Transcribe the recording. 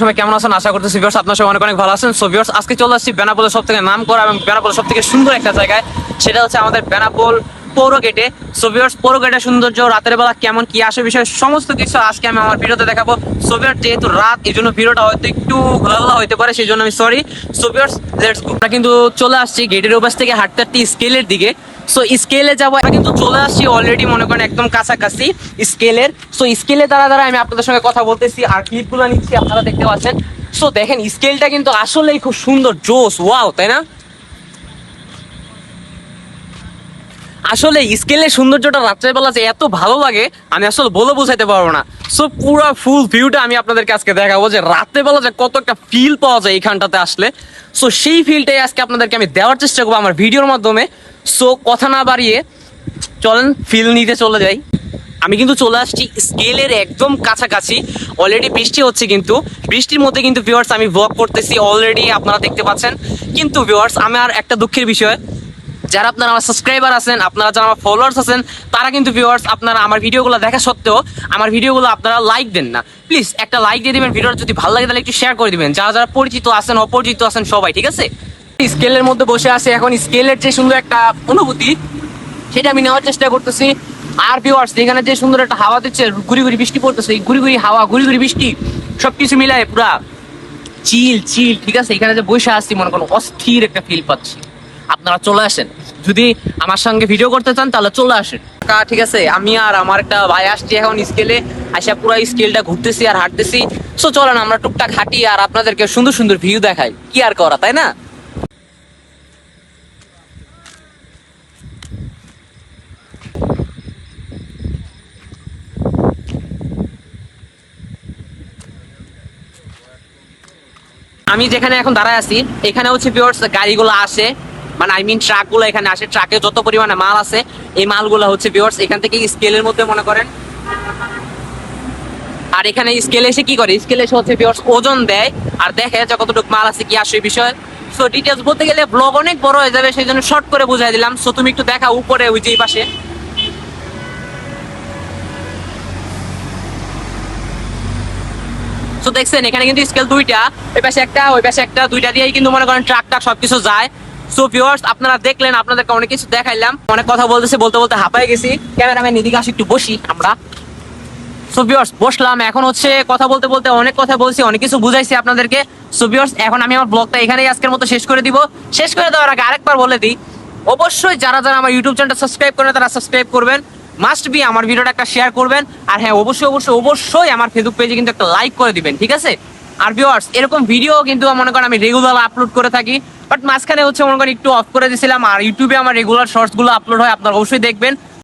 সবাই কেমন আছেন? আশা করতেছি ভিউয়ার্স আপনার সবাই অনেক অনেক ভালো আছেন। সো ভিউয়ার্স আজকে চলে আসছি বেনাপোলের সব থেকে নাম করা এবং বেনাপোলের সব থেকে সুন্দর একটা জায়গায়। সেটা হচ্ছে আমাদের বেনাপোল পৌর গেটে। সো ভিউয়ার্স পৌর গেটের সৌন্দর্য, রাতের বেলা কেমন, কি আসে বিষয়ে সমস্ত কিছু আজকে আমি আমার ভিডিওতে দেখাবো। সো ভিউয়ার্স যেহেতু রাত, এই জন্য ভিডিওটা হয়তো একটু ঘোলাঘোলা হতে পারে, সেই জন্য আমি সরি সো ভিউয়ার্স লেটস আমরা কিন্তু চলে আসছি গেটের ওপাশ থেকে হাঁটতে হাঁটতে স্কেলের দিকে। সো স্কেলে যাব কিন্তু চলে আসছি অলরেডি মনে করেন একদম কাছাকাছি স্কেলের সো দ্বারা দ্বারা আমি আপনাদের সঙ্গে কথা বলতেছি, আর ক্লিপগুলো নিচ্ছি, আপনারা দেখতে পাচ্ছেন। সো দেখেন স্কেলটা কিন্তু আসলেই খুব সুন্দর, জোস ওয়াও তাই না? আসলে স্কেলের সৌন্দর্যটা রাত্রেবেলা যে এত ভালো লাগে, আমি আসলে বলে বোঝাইতে পারব না। সো পুরো ফুল ভিউটা আমি আপনাদেরকে আজকে দেখাবো যে রাত্রেবেলা যে কত একটা ফিল পাওয়া যায় এইখানটাতে আসলে। সো সেই ফিলটাই আজকে আপনাদেরকে আমি দেওয়ার চেষ্টা করব আমার ভিডিওর মাধ্যমে। সো কথা না বাড়িয়ে চলেন ফিল নিতে চলে যাই। আমি কিন্তু চলে আসছি স্কেলের একদম কাছাকাছি। অলরেডি বৃষ্টি হচ্ছে কিন্তু। বৃষ্টির মধ্যে কিন্তু ভিউয়ার্স আমি ব্লগ করতেছি অলরেডি আপনারা দেখতে পাচ্ছেন। কিন্তু ভিউয়ার্স আমার একটা দুঃখের বিষয়, যারা আপনারা আমার সাবস্ক্রাইবার আছেন, আপনারা যারা আমার ফলোয়ার্স আছেন, তারা কিন্তু ভিউয়ার্স আপনারা আমার ভিডিওগুলো দেখা সত্ত্বেও, আমার ভিডিওগুলো আপনারা লাইক দেন না। প্লিজ একটা লাইক দিয়ে দিবেন। ভিডিওটা যদি ভালো লাগে, তাহলে একটু শেয়ার করে দিবেন। যারা যারা পরিচিত আছেন, অপরিচিত আছেন সবাই, ঠিক আছে? স্কেলের মধ্যে বসে আছে। এখন স্কেলের যে সুন্দর একটা অনুভূতি, সেটা আমি নেওয়ার চেষ্টা করতেছি। আর ভিউয়ার্স এখানে যে সুন্দর একটা হাওয়া দিচ্ছে ঘুরি ঘুরি বৃষ্টি পড়তেছে ঘুরি ঘুরি হাওয়া ঘুরি ঘুরি বৃষ্টি, সবকিছু মিলায় পুরা চিল চিল ঠিক আছে? এখানে যে বসে আসছি মনে করো অস্থির একটা ফিল পাচ্ছি। আপনারা চলে আসেন। যদি আমার সঙ্গে ভিডিও করতে চান, তাহলে চলে আসেন। ঠিক আছে? আমি আর আমার একটা ভাই আসছি এখন স্কেলে। আসা পুরো স্কেলটা ঘুরতেছি আর হাঁটতেছি। সো চলেন, আমরা টুকটাক হাঁটি আর আপনাদেরকে সুন্দর সুন্দর ভিউ দেখাই। কি আর করা, তাই না? আমি যেখানে এখন দাঁড়ায় আছি, এখানে হচ্ছে পিওর্স গাড়িগুলো আসে মানে আই মিন ট্রাকগুলো এখানে আসে ট্রাকে যত পরিমাণে মাল আছে, এই মালগুলো হচ্ছে পিওর্স এখান থেকে স্কেলের মধ্যে মনে করেন। আর এখানে স্কেলে এসে কি করে? স্কেলে এসে হচ্ছে পিওর্স ওজন দেয়, আর দেখে যে কতটুকু মাল আছে, কি আসে বিষয়। সো ডিটেলস বলতে গেলে ব্লগ অনেক বড় হয়ে যাবে, সেই জন্য শর্ট করে বুঝাই দিলাম। সো তুমি একটু দেখা উপরে, ওই যে পাশে। তো দেখছেন, এখানে কিন্তু স্কেল দুইটা। ওই পাশে একটা, ওই পাশে একটা, দুইটা দিয়েই কিন্তু মনে করেন ট্রাক ট্রাক সবকিছু যায়। সো ভিউয়ার্স আপনারা দেখলেন, আপনাদেরকে অনেক কিছু দেখাইলাম। অনেক কথা বলতেছে, বলতে বলতে হাঁপাই গেছি। ক্যামেরাম্যান এদিকে আসি, একটু বসি আমরা। সো বসলাম। এখন হচ্ছে কথা বলতে বলতে অনেক কথা বলছি, অনেক কিছু বুঝাইছি আপনাদেরকে। সো এখন আমি আমার ব্লগটা এখানেই আজকের মতো শেষ করে দিব। শেষ করে দেওয়ার আগে আরেকবার বলে দিই, অবশ্যই যারা যারা আমার ইউটিউব চ্যানেলটা সাবস্ক্রাইব করেন, তারা সাবস্ক্রাইব করবেন। মাস্ট বি আমার ভিডিওটা একটা শেয়ার করবেন। আর হ্যাঁ অবশ্যই অবশ্যই অবশ্যই আমার ফেসবুক পেজে কিন্তু একটা লাইক করে দিবেন, ঠিক আছে? আর ভিউয়ার্স এরকম ভিডিও কিন্তু মনে করেন আমি রেগুলার আপলোড করে থাকি। বাট মাঝখানে হচ্ছে মনে করেন একটু অফ করে দিয়েছিলাম আর ইউটিউবে আমার রেগুলার শর্টসগুলো আপলোড হয়, আপনারা অবশ্যই দেখবেন।